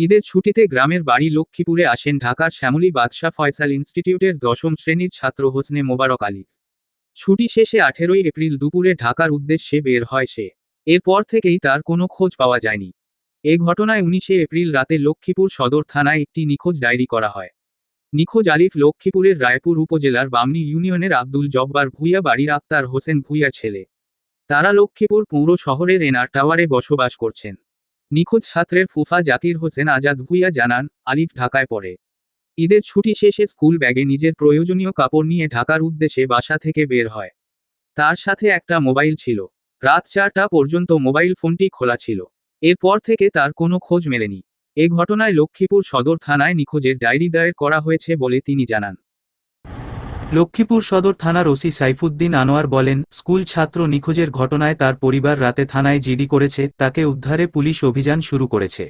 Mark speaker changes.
Speaker 1: ঈদের ছুটিতে গ্রামের বাড়ি লক্ষ্মীপুরে আসেন ঢাকার শ্যামলী বাদশাহ ফয়সাল ইনস্টিটিউটের দশম শ্রেণির ছাত্র হোসনে মোবারক আলী। ছুটি শেষে আঠেরোই এপ্রিল দুপুরে ঢাকার উদ্দেশ্যে বের হয় সে। এরপর থেকেই তার কোনো খোঁজ পাওয়া যায়নি। এ ঘটনায় উনিশে এপ্রিল রাতে লক্ষ্মীপুর সদর থানায় একটি নিখোঁজ ডায়েরি করা হয়। নিখোঁজ আলিফ লক্ষ্মীপুরের রায়পুর উপজেলার বামনি ইউনিয়নের আব্দুল জব্বার ভুইয়া বাড়ির আক্তার হোসেন ভুইয়ার ছেলে। তারা লক্ষ্মীপুর পৌর শহরের এনআর টাওয়ারে বসবাস করছেন। নিখোঁজ ছাত্রের ফুফা জাকির হোসেন আজাদ ভুইয়া জানান, আলিফ ঢাকায় পড়ে। ঈদের ছুটি শেষে স্কুল ব্যাগে নিজের প্রয়োজনীয় কাপড় নিয়ে ঢাকার উদ্দেশ্যে বাসা থেকে বের হয়। তার সাথে একটা মোবাইল ছিল। রাত চারটা পর্যন্ত মোবাইল ফোনটি খোলা ছিল। এরপর থেকে তার কোনো খোঁজ মেলেনি। এ ঘটনায় লক্ষ্মীপুর সদর থানায় নিখোঁজের ডায়েরি দায়ের করা হয়েছে বলে তিনি জানান।
Speaker 2: লক্ষ্মীপুর সদর থানার ওসি সাইফুদ্দিন আনোয়ার বলেন, স্কুল ছাত্র নিখোঁজের ঘটনায় তার পরিবার রাতে থানায় জিডি করেছে, তাকে উদ্ধারে পুলিশ অভিযান শুরু করেছে।